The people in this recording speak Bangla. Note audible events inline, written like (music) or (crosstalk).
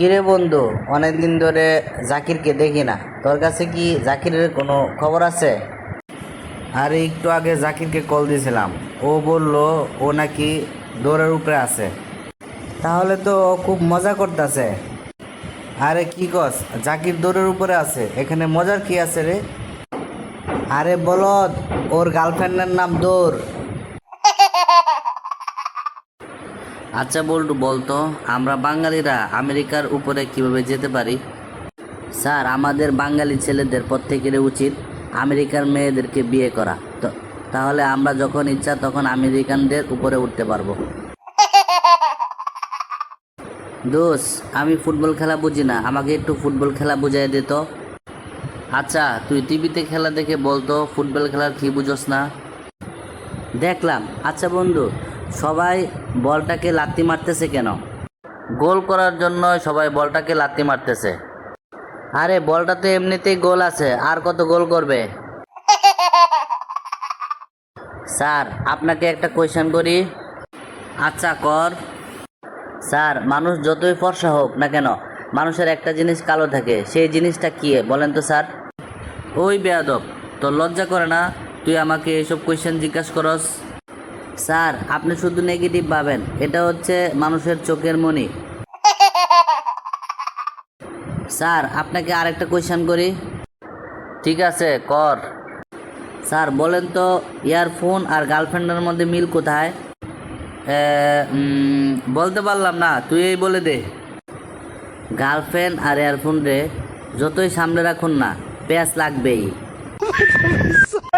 কিরে বন্ধু, অনেকদিন ধরে জাকিরকে দেখি না। তোর কাছে কি জাকিরের কোনো খবর আছে? আরে, একটু আগে জাকিরকে কল দিয়েছিলাম ও বলল, ও নাকি দৌড়ের উপরে আছে। তাহলে তো ও খুব মজা করতেছে। আরে, কি কস, জাকির দৌড়ের উপরে আছে। এখানে মজার কি আছে রে? আরে, বলদ, ওর গার্লফ্রেন্ডের নাম দৌড়। আচ্ছা বল্টু বলতো আমরা বাঙালিরা আমেরিকার উপরে কীভাবে যেতে পারি? স্যার, আমাদের বাঙালি ছেলেদের প্রত্যেকের উচিত আমেরিকার মেয়েদেরকে বিয়ে করা। তো, তাহলে আমরা যখন ইচ্ছা তখন আমেরিকানদের উপরে উঠতে পারব। দোষ আমি ফুটবল খেলা বুঝি না, আমাকে একটু ফুটবল খেলা বুঝাই দে তো। আচ্ছা তুই টিভিতে খেলা দেখে বলতো ফুটবল খেলার কি বুঝোস না? দেখলাম। আচ্ছা বন্ধু সবাই বলটাকে লাত্তি মারতেছে কেন? গোল করার জন্য সবাই বলটাকে লাত্তি মারতেছে। আরে, বলটা তো এমনিতেই গোল আছে, আর কত গোল করবে? স্যার, আপনাকে একটা কোয়েশ্চেন করি। আচ্ছা কর। স্যার, মানুষ যতই ফর্সা হোক না কেন, মানুষের একটা জিনিস কালো থাকে, সেই জিনিসটা কি? বলেন তো, স্যার। ওই বেয়াদব, তোর লজ্জা করে না? তুই আমাকে এইসব কোয়েশ্চেন জিজ্ঞাসা করস। স্যার আপনি শুধু নেগেটিভ পাবেন এটা হচ্ছে মানুষের চোখের মনি। স্যার আপনাকে আরেকটা কোয়েশ্চেন করি। ঠিক আছে কর। স্যার বলেন তো ইয়ারফোন আর গার্লফ্রেন্ডের মধ্যে মিল কোথায়? বলতে পারলাম না তুই এই বলে দে। গার্লফ্রেন্ড আর ইয়ারফোন রে যতই সামনে রাখুন না প্যাঁচ লাগবেই। (laughs)